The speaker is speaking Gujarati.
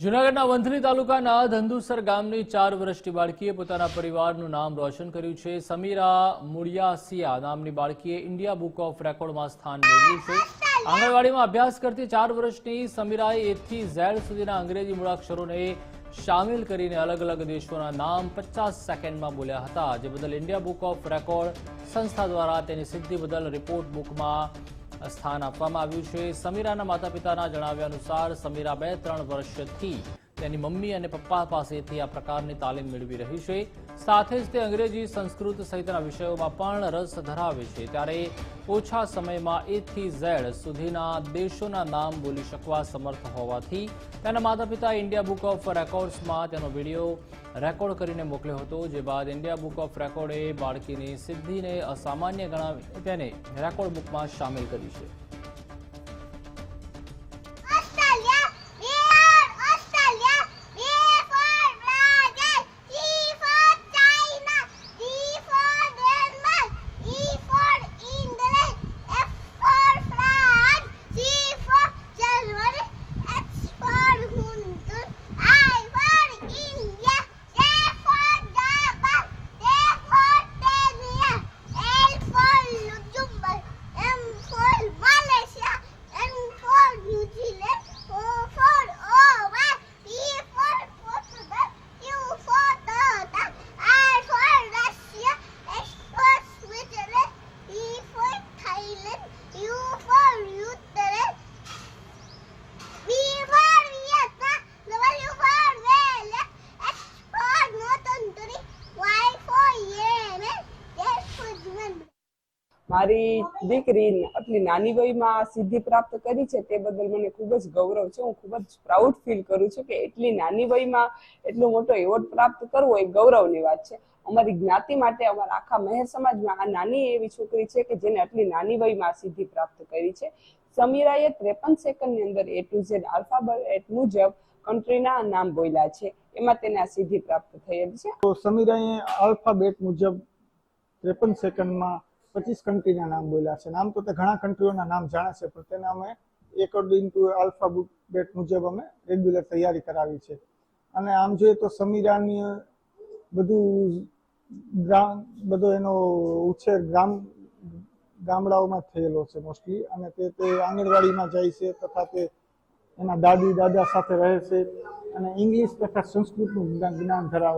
જૂનાગઢના વંથલી તાલુકાના ધંધુસર ગામની ચાર વર્ષની બાળકીએ પોતાના પરિવારનું નામ રોશન કર્યું છે. સમીરા મુળિયાસિયા નામની બાળકીએ ઇન્ડિયા બુક ઓફ રેકોર્ડમાં સ્થાન મેળવ્યું છે. આંગણવાડીમાં અભ્યાસ કરતી ચાર વર્ષની સમીરાએ એથી ઝેડ સુધીના અંગ્રેજી મૂળાક્ષરોને સામેલ કરીને અલગ અલગ દેશોના નામ પચાસ સેકન્ડમાં બોલ્યા હતા. જે બદલ ઇન્ડિયા બુક ઓફ રેકોર્ડ સંસ્થા દ્વારા તેની સિદ્ધિ બદલ રિપોર્ટ બુકમાં સ્થાન આપવામાં આવ્યું છે. સમીરાના માતા પિતાના જણાવ્યા અનુસાર સમીરા બે ત્રણ વર્ષથી તેની મમ્મી અને પપ્પા પાસેથી આ પ્રકારની તાલીમ મેળવી રહી છે. સાથે જ તે અંગ્રેજી, સંસ્કૃત સહિતના વિષયોમાં પણ રસ ધરાવે છે. ત્યારે ઓછા સમયમાં એથી ઝેડ સુધીના દેશોના નામ બોલી શકવા સમર્થ હોવાથી તેના માતા પિતા ઇન્ડિયા બુક ઓફ રેકોર્ડ્સમાં તેનો વીડિયો રેકોર્ડ કરીને મોકલ્યો હતો. જે બાદ ઇન્ડિયા બુક ઓફ રેકોર્ડે બાળકીની સિદ્ધિને અસામાન્ય ગણાવી તેને રેકોર્ડ બુકમાં સામેલ કરી છે. મારી દીકરી આટલી નાની વયમાં સિદ્ધિ પ્રાપ્ત કરી છે તે બદલ મને ખૂબ જ ગૌરવ છે. હું ખૂબ જ પ્રાઉડ ફીલ કરું છું કે એટલી નાની વયમાં એટલો મોટો એવોર્ડ પ્રાપ્ત કરવો એ ગૌરવની વાત છે. અમારી જ્ઞાતિ માટે અમારા આખા મહેર સમાજમાં આ નાની એવી છોકરી છે કે જેને આટલી નાની વયમાં સિદ્ધિ પ્રાપ્ત કરી છે. સમીરાએ ત્રેપન સેકન્ડની અંદર એ ટુ ઝેડ આલ્ફાબેટ મુજબ કન્ટ્રીના નામ બોલ્યા છે. એમાં તેને આ સિદ્ધિ પ્રાપ્ત થયેલ છે. તો સમીરાએ આલ્ફાબેટ મુજબ ત્રેપન સેકન્ડમાં પચીસ કન્ટ્રીના નામ બોલ્યા છે. નામ તો તે ઘણા કન્ટ્રીઓના નામ જાણે છે, પણ તેને અમે એકોર્ડિંગ ટુ આલ્ફાબેટ મુજબ અમે રેગ્યુલર તૈયારી કરાવી છે. અને આમ જોઈએ તો સમીરાની બધું ગ્રામ, બધો એનો ઉછેર ગામ ગામડાઓમાં થયેલો છે મોસ્ટલી અને તે તે આંગણવાડીમાં જાય છે તથા તે એના દાદી, દાદા સાથે રહે છે. અને ઇંગ્લિશ તથા સંસ્કૃતનું જ્ઞાન ધરાવે